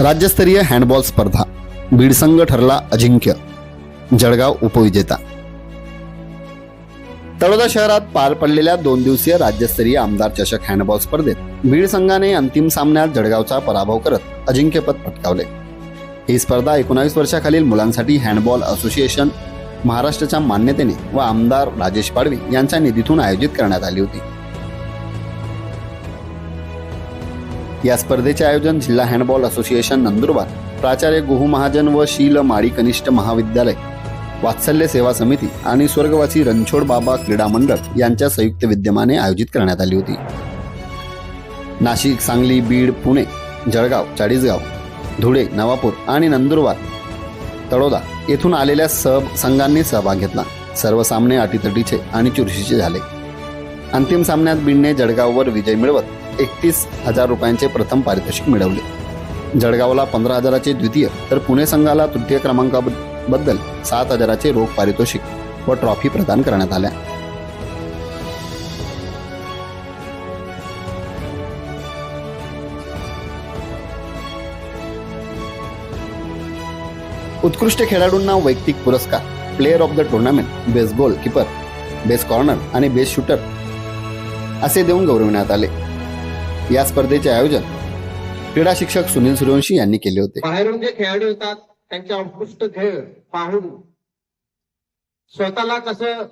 राज्यस्तरीय हँडबॉल स्पर्धा. बीड संघ ठरला अजिंक्य. जळगाव उपविजेता. तळोदा शहरात पार पडलेल्या दोन दिवसीय राज्यस्तरीय आमदार चषक हँडबॉल स्पर्धेत बीड संघाने अंतिम सामन्यात जळगावचा पराभव करत अजिंक्यपद पटकावले. ही स्पर्धा एकोणावीस वर्षाखालील मुलांसाठी हँडबॉल असोसिएशन महाराष्ट्राच्या मान्यतेने व आमदार राजेश पाडवी यांच्या निधीतून आयोजित करण्यात आली होती. या स्पर्धेचे आयोजन जिल्हा हँडबॉल असोसिएशन नंदुरबार प्राचार्य गुहू महाजन व शील माळी कनिष्ठ महाविद्यालय वात्सल्य सेवा समिती आणि स्वर्गवासी रणछोड बाबा क्रीडा मंडळ यांच्या संयुक्त विद्यमाने आयोजित करण्यात आली होती. नाशिक सांगली बीड पुणे जळगाव चाळीसगाव धुळे नवापूर आणि नंदुरबार तळोदा येथून आलेल्या सब संघांनी सहभाग घेतला. सर्व सामने अटीतटीचे आणि चुरशीचे झाले. अंतिम सामन्यात बिडने जळगाववर विजय मिळवत एकतीस हजार रुपयांचे प्रथम पारितोषिक मिळवले. जळगावला पंधरा हजाराचे द्वितीय तर पुणे संघाला तृतीय क्रमांकाबद्दल सात हजाराचे रोख पारितोषिक व ट्रॉफी प्रदान करण्यात आल्या. उत्कृष्ट खेळाडूंना वैयक्तिक पुरस्कार player of the tournament best goalkeeper best corner आणि बेस्ट शूटर असे देऊन गौरविण्यात आले. या स्पर्धेचे आयोजन क्रीडा शिक्षक सुनील सूर्यवंशी यांनी केले होते. बाहेरून जे खेळाडू येतात त्यांचे उत्कृष्ट खेळ पाहून स्वतःला कसं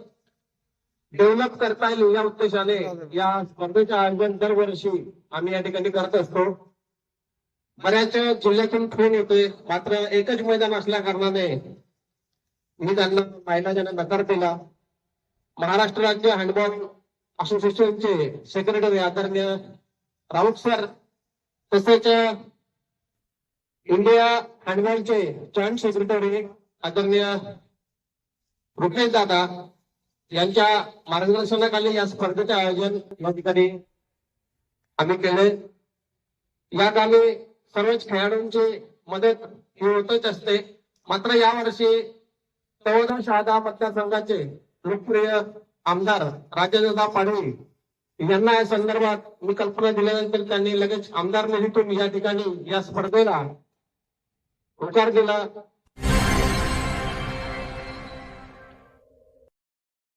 डेव्हलप करता येईल या उद्देशाने या स्पर्धेचे आयोजन दरवर्षी आम्ही या ठिकाणी करत असतो. बऱ्याच जिल्ह्यातून फोन येतोय. मात्र एकच मैदान असल्या कारणाने मी त्यांना ज्यांना नकार दिला. महाराष्ट्र राज्य हँडबॉल असोसिएशनचे सेक्रेटरी आदरणीय राऊत सर तसेच इंडिया हँडबॉलचे जॉईंट सेक्रेटरी आदरणीय रुपेश दादा यांच्या मार्गदर्शनाखाली या स्पर्धेचे आयोजन या ठिकाणी आम्ही केले. या कामी सर्वच खेळाडूंची मदत ही होतच असते. मात्र यावर्षी चौदा शहादा मतदारसंघाचे लोकप्रिय आमदार राजदादा पाडवी यांना या संदर्भात मी कल्पना दिल्यानंतर त्यांनी लगेच आमदार निधीतून या ठिकाणी या स्पर्धेला होकार दिला.